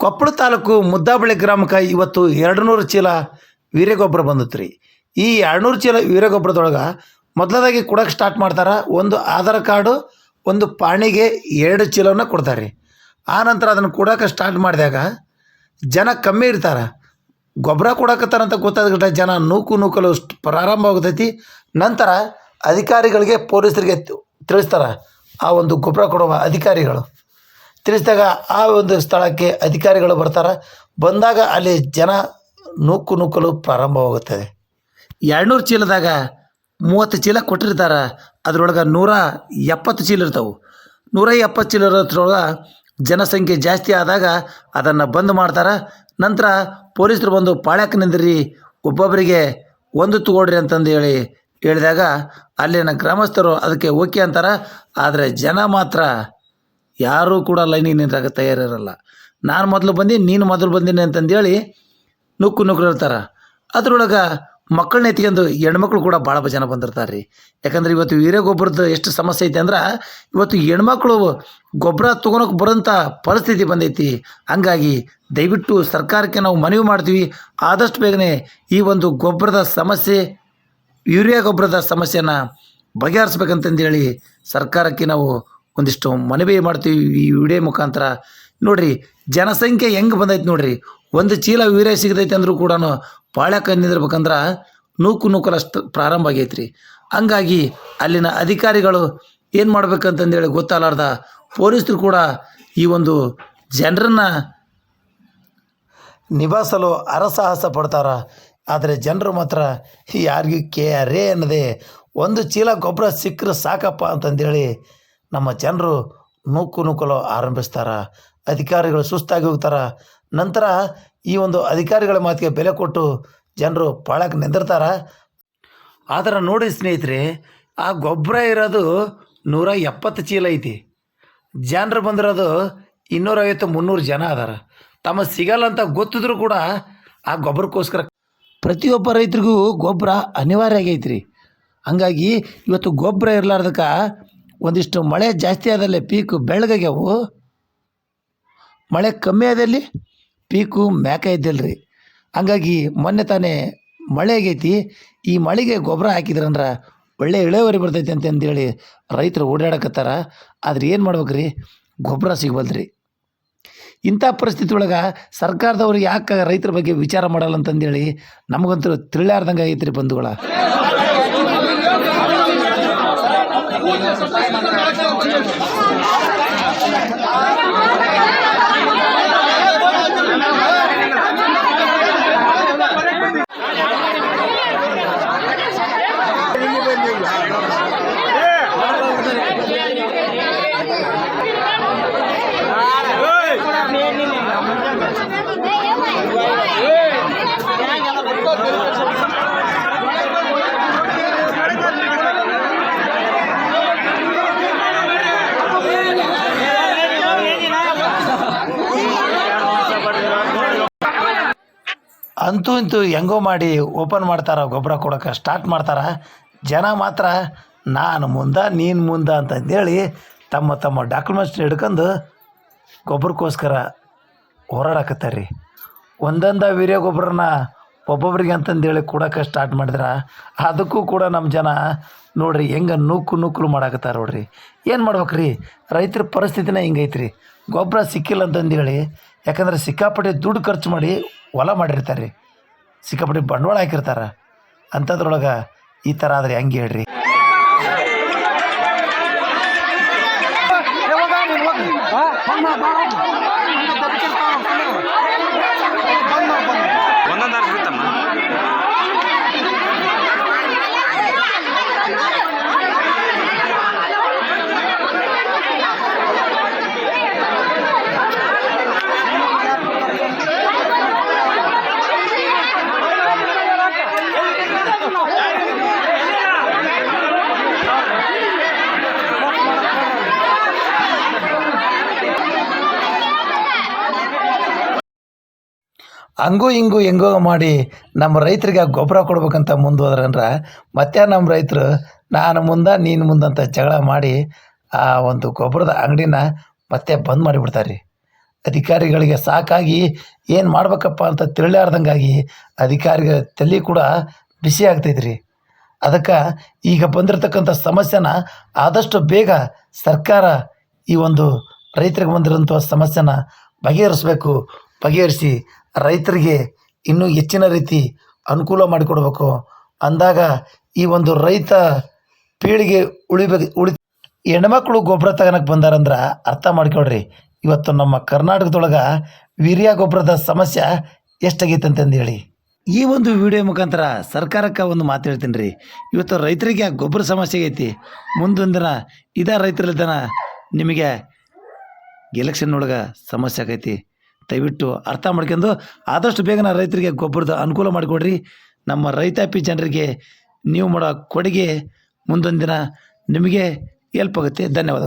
ಕೊಪ್ಪಳ ತಾಲೂಕು ಮುದ್ದಾಬಳ್ಳಿ ಗ್ರಾಮಕ್ಕೆ ಇವತ್ತು ಎರಡು ನೂರು ಚೀಲ ವೀರ್ಯಗೊಬ್ಬರ ಬಂದಿತ್ತು ರೀ ಈ ಎರಡು ನೂರು ಚೀಲ ವೀರ್ಯಗೊಬ್ಬರದೊಳಗೆ ಮೊದಲದಾಗಿ ಕೊಡೋಕೆ ಸ್ಟಾರ್ಟ್ ಮಾಡ್ತಾರೆ. ಒಂದು ಆಧಾರ್ ಕಾರ್ಡು, ಒಂದು ಪಾಣಿಗೆ ಎರಡು ಚೀಲವನ್ನ ಕೊಡ್ತಾರೆ ರೀ ಆನಂತರ ಅದನ್ನು ಕೊಡೋಕೆ ಸ್ಟಾರ್ಟ್ ಮಾಡಿದಾಗ ಜನ ಕಮ್ಮಿ ಇರ್ತಾರೆ. ಗೊಬ್ಬರ ಕೊಡಕತ್ತಾರಂತ ಗೊತ್ತಾದ ಜನ ನೂಕು ನೂಕಲು ಪ್ರಾರಂಭ ಆಗ್ತೈತಿ ನಂತರ ಅಧಿಕಾರಿಗಳಿಗೆ ಪೊಲೀಸರಿಗೆ ತಿಳಿಸ್ತಾರೆ, ಆ ಒಂದು ಗೊಬ್ಬರ ಕೊಡುವ ಅಧಿಕಾರಿಗಳು. ತಿಳಿಸಿದಾಗ ಆ ಒಂದು ಸ್ಥಳಕ್ಕೆ ಅಧಿಕಾರಿಗಳು ಬರ್ತಾರೆ. ಬಂದಾಗ ಅಲ್ಲಿ ಜನ ನೂಕು ನೂಕಲು ಪ್ರಾರಂಭವಾಗುತ್ತದೆ. ಎರಡುನೂರು ಚೀಲದಾಗ ಮೂವತ್ತು ಚೀಲ ಕೊಟ್ಟಿರ್ತಾರೆ. ಅದರೊಳಗೆ ನೂರ ಎಪ್ಪತ್ತು ಚೀಲ ಇರ್ತಾವೆ. ನೂರ ಎಪ್ಪತ್ತು ಚೀಲ ಇರೋದ್ರೊಳಗೆ ಜನಸಂಖ್ಯೆ ಜಾಸ್ತಿ ಆದಾಗ ಅದನ್ನು ಬಂದ್ ಮಾಡ್ತಾರೆ. ನಂತರ ಪೊಲೀಸರು ಬಂದು ಪಾಳ್ಯಕ್ಕೆ ನಿಂದ್ರಿ ಒಬ್ಬೊಬ್ಬರಿಗೆ ಒಂದು ತಗೊಳ್ರಿ ಅಂತಂದು ಹೇಳಿ ಹೇಳಿದಾಗ ಅಲ್ಲಿನ ಗ್ರಾಮಸ್ಥರು ಅದಕ್ಕೆ ಓಕೆ ಅಂತಾರೆ. ಆದರೆ ಜನ ಮಾತ್ರ ಯಾರೂ ಕೂಡ ಲೈನಿಗೆ ನಿಂತಾಗ ತಯಾರಿರಲ್ಲ. ನಾನು ಮೊದಲು ಬಂದೀನಿ ನೀನು ಮೊದಲು ಬಂದೀನಿ ಅಂತಂದೇಳಿ ನುಕ್ಕು ನುಗ್ಗಿರ್ತಾರೆ ಇರ್ತಾರೆ ಅದ್ರೊಳಗೆ ಮಕ್ಕಳನ್ನ ಎತ್ಕೊಂಡು ಹೆಣ್ಮಕ್ಳು ಕೂಡ ಭಾಳ ಜನ ಬಂದಿರ್ತಾರೆ ರೀ ಯಾಕಂದ್ರೆ ಇವತ್ತು ವೀರ್ಯ ಗೊಬ್ಬರದ ಎಷ್ಟು ಸಮಸ್ಯೆ ಐತೆ ಅಂದ್ರೆ, ಇವತ್ತು ಹೆಣ್ಮಕ್ಳು ಗೊಬ್ಬರ ತೊಗೊಳಕ್ಕೆ ಬರೋಂಥ ಪರಿಸ್ಥಿತಿ ಬಂದೈತಿ. ಹಂಗಾಗಿ ದಯವಿಟ್ಟು ಸರ್ಕಾರಕ್ಕೆ ನಾವು ಮನವಿ ಮಾಡ್ತೀವಿ. ಆದಷ್ಟು ಬೇಗನೆ ಈ ಒಂದು ಗೊಬ್ಬರದ ಸಮಸ್ಯೆ, ಯೂರಿಯಾ ಗೊಬ್ಬರದ ಸಮಸ್ಯೆನ ಬಗೆಹರಿಸ್ಬೇಕಂತಂದೇಳಿ ಸರ್ಕಾರಕ್ಕೆ ನಾವು ಒಂದಿಷ್ಟು ಮನವಿ ಮಾಡ್ತೀವಿ. ಈ ವಿಡಿಯೋ ಮುಖಾಂತರ ನೋಡ್ರಿ, ಜನಸಂಖ್ಯೆ ಹೆಂಗೆ ಬಂದೈತೆ ನೋಡ್ರಿ. ಒಂದು ಚೀಲ ವೀರ್ಯ ಸಿಗದೈತೆ ಅಂದರೂ ಕೂಡ ಪಾಳ್ಯಕ್ಕೆ ನಿಂದಿರ್ಬೇಕಂದ್ರೆ ನೂಕು ನೂಕಲಷ್ಟು ಪ್ರಾರಂಭ ಆಗೈತೆ ರೀ ಹಂಗಾಗಿ ಅಲ್ಲಿನ ಅಧಿಕಾರಿಗಳು ಏನು ಮಾಡ್ಬೇಕಂತಂದೇಳಿ ಗೊತ್ತಾಗಲಾರ್ದ ಪೊಲೀಸರು ಕೂಡ ಈ ಒಂದು ಜನರನ್ನ ನಿಭಾಯಿಸಲು ಅರಸಾಹಸ ಪಡ್ತಾರ. ಆದರೆ ಜನರು ಮಾತ್ರ ಯಾರಿಗೂ ಕೇರೇ ಅನ್ನದೆ ಒಂದು ಚೀಲ ಗೊಬ್ಬರ ಸಿಕ್ಕರೆ ಸಾಕಪ್ಪ ಅಂತಂದೇಳಿ ನಮ್ಮ ಜನರು ನೂಕು ನೂಕಲು ಆರಂಭಿಸ್ತಾರ. ಅಧಿಕಾರಿಗಳು ಸುಸ್ತಾಗಿ ಹೋಗ್ತಾರೆ. ನಂತರ ಈ ಒಂದು ಅಧಿಕಾರಿಗಳ ಮಾತಿಗೆ ಬೆಲೆ ಕೊಟ್ಟು ಜನರು ಪಾಳಕ್ಕೆ ನಿಂದಿರ್ತಾರ. ಆದರೆ ನೋಡಿ ಸ್ನೇಹಿತರೆ, ಆ ಗೊಬ್ಬರ ಇರೋದು ನೂರ ಎಪ್ಪತ್ತು ಚೀಲ ಐತಿ. ಜನರು ಬಂದಿರೋದು ಇನ್ನೂರೈವತ್ತು ಮುನ್ನೂರು ಜನ ಅದಾರ. ತಮ್ಮ ಸಿಗಲ್ಲ ಅಂತ ಗೊತ್ತಿದ್ರು ಕೂಡ ಆ ಗೊಬ್ಬರಕ್ಕೋಸ್ಕರ ಪ್ರತಿಯೊಬ್ಬ ರೈತರಿಗೂ ಗೊಬ್ಬರ ಅನಿವಾರ್ಯ ಆಗೈತೆ ಹಂಗಾಗಿ ಇವತ್ತು ಗೊಬ್ಬರ ಇರಲಾರ್ದಕ್ಕೆ ಒಂದಿಷ್ಟು ಮಳೆ ಜಾಸ್ತಿ ಆದಲ್ಲೇ ಪೀಕು ಬೆಳಗಾಗ್ಯಾವು. ಮಳೆ ಕಮ್ಮಿ ಆದಲ್ಲಿ ಪೀಕು ಮ್ಯಾಕ ಇದ್ದಿಲ್ಲ ರೀ ಹಂಗಾಗಿ ಮೊನ್ನೆ ತಾನೇ ಮಳೆ ಆಗೈತಿ, ಈ ಮಳೆಗೆ ಗೊಬ್ಬರ ಹಾಕಿದ್ರಂದ್ರೆ ಒಳ್ಳೆ ಇಳುವರಿ ಬರ್ತೈತಿ ಅಂತಂದೇಳಿ ರೈತರು ಓಡಾಡಕತ್ತಾರ. ಆದ್ರೆ ಏನು ಮಾಡ್ಬೇಕ್ರಿ? ಗೊಬ್ಬರ ಸಿಗಬಲ್ರಿ ಇಂಥ ಪರಿಸ್ಥಿತಿ ಒಳಗೆ ಸರ್ಕಾರದವ್ರು ಯಾಕೆ ರೈತರ ಬಗ್ಗೆ ವಿಚಾರ ಮಾಡಲ್ಲ ಅಂತಂದೇಳಿ ನಮಗಂತೂ ತಿಳಿಲಾರ್ದಂಗೆ ಐತ್ರಿ ಬಂಧುಗಳ. ಅಂತೂ ಇಂತೂ ಹೆಂಗೋ ಮಾಡಿ ಓಪನ್ ಮಾಡ್ತಾರೆ, ಗೊಬ್ಬರ ಕೊಡೋಕೆ ಸ್ಟಾರ್ಟ್ ಮಾಡ್ತಾರೆ. ಜನ ಮಾತ್ರ, ನಾನು ಮುಂದೆ, ನೀನು ಮುಂದೆ ಅಂತಂದೇಳಿ ತಮ್ಮ ತಮ್ಮ ಡಾಕ್ಯುಮೆಂಟ್ಸ್ ಹಿಡ್ಕೊಂಡು ಗೊಬ್ಬರಕ್ಕೋಸ್ಕರ ಹೋರಾಡಕತ್ತಾರೆ ರೀ ಒಂದೊಂದು ವೀರ್ಯ ಗೊಬ್ಬರನ ಒಬ್ಬೊಬ್ರಿಗೆ ಅಂತಂದೇಳಿ ಕೊಡೋಕೆ ಸ್ಟಾರ್ಟ್ ಮಾಡಿದ್ರೆ, ಅದಕ್ಕೂ ಕೂಡ ನಮ್ಮ ಜನ ನೋಡ್ರಿ ಹೆಂಗೆ ನೂಕು ನೂಕಲು ಮಾಡಾಕತ್ತಾರ ನೋಡ್ರಿ. ಏನು ಮಾಡ್ಬೇಕ್ರಿ? ರೈತರ ಪರಿಸ್ಥಿತಿನೇ ಹಿಂಗೈತ್ರಿ. ಗೊಬ್ಬರ ಸಿಕ್ಕಿಲ್ಲ ಅಂತಂದೇಳಿ, ಯಾಕಂದ್ರೆ ಸಿಕ್ಕಾಪಟ್ಟೆ ದುಡ್ಡು ಖರ್ಚು ಮಾಡಿ ಹೊಲ ಮಾಡಿರ್ತಾರೆ ರೀ. ಸಿಕ್ಕಾಪಟ್ಟೆ ಬಂಡವಾಳ ಹಾಕಿರ್ತಾರೆ. ಅಂಥದ್ರೊಳಗೆ ಈ ಥರ ಆದ್ರೆ ಹೆಂಗೆ ಹೇಳ್ರಿ? ಹಂಗೂ ಹಿಂಗೂ ಹೆಂಗೋ ಮಾಡಿ ನಮ್ಮ ರೈತರಿಗೆ ಗೊಬ್ಬರ ಕೊಡ್ಬೇಕಂತ ಮುಂದುವದ್ರಂದ್ರೆ ಮತ್ತೆ ನಮ್ಮ ರೈತರು, ನಾನು ಮುಂದೆ, ನೀನು ಮುಂದಂತ ಜಗಳ ಮಾಡಿ ಆ ಒಂದು ಗೊಬ್ಬರದ ಅಂಗಡಿನ ಮತ್ತೆ ಬಂದ್ ಮಾಡಿಬಿಡ್ತಾರೆ. ರೀ ಅಧಿಕಾರಿಗಳಿಗೆ ಸಾಕಾಗಿ ಏನು ಮಾಡ್ಬೇಕಪ್ಪ ಅಂತ ತಿಳಿಲಾರ್ದಂಗಾಗಿ ಅಧಿಕಾರಿಗಳ ತಲೆ ಕೂಡ ಬಿಸಿ ಆಗ್ತೈತೆ ರೀ ಅದಕ್ಕೆ ಈಗ ಬಂದಿರತಕ್ಕಂಥ ಸಮಸ್ಯೆನ ಆದಷ್ಟು ಬೇಗ ಸರ್ಕಾರ ಈ ಒಂದು ರೈತರಿಗೆ ಬಂದಿರೋಂಥ ಸಮಸ್ಯೆನ ಬಗೆಹರಿಸ್ಬೇಕು, ಬಗೆಹರಿಸಿ ರೈತರಿಗೆ ಇನ್ನೂ ಹೆಚ್ಚಿನ ರೀತಿ ಅನುಕೂಲ ಮಾಡಿಕೊಡ್ಬೇಕು. ಅಂದಾಗ ಈ ಒಂದು ರೈತ ಪೀಳಿಗೆ ಉಳಿಬೇಕು ಉಳಿ, ಹೆಣ್ಮಕ್ಳು ಗೊಬ್ಬರ ತಗೋಳಕ್ಕೆ ಬಂದಾರಂದ್ರೆ ಅರ್ಥ ಮಾಡ್ಕೊಳ್ರಿ. ಇವತ್ತು ನಮ್ಮ ಕರ್ನಾಟಕದೊಳಗೆ ವೀರ್ಯ ಗೊಬ್ಬರದ ಸಮಸ್ಯೆ ಎಷ್ಟಾಗೈತೆ ಅಂತಂದು ಹೇಳಿ. ಈ ಒಂದು ವಿಡಿಯೋ ಮುಖಾಂತರ ಸರ್ಕಾರಕ್ಕೆ ಒಂದು ಮಾತು ಹೇಳ್ತೀನಿ ರೀ ಇವತ್ತು ರೈತರಿಗೆ ಆ ಗೊಬ್ಬರ ಸಮಸ್ಯೆ ಐತಿ ಮುಂದೊಂದು ದಿನ ಇದೇ ರೈತರಲ್ಲಿದ್ದಾನ ನಿಮಗೆ ಎಲೆಕ್ಷನ್ ಒಳಗೆ ಸಮಸ್ಯೆ ಆಗೈತಿ. ದಯವಿಟ್ಟು ಅರ್ಥ ಮಾಡ್ಕೊಂಡು ಆದಷ್ಟು ಬೇಗನ ರೈತರಿಗೆ ಗೊಬ್ಬರದ ಅನುಕೂಲ ಮಾಡಿಕೊಡ್ರಿ. ನಮ್ಮ ರೈತಾಪಿ ಜನರಿಗೆ ನೀವು ಮಾಡೋ ಕೊಡುಗೆ ಮುಂದೊಂದು ದಿನ ನಿಮಗೆ ಹೆಲ್ಪ್ ಆಗುತ್ತೆ. ಧನ್ಯವಾದ.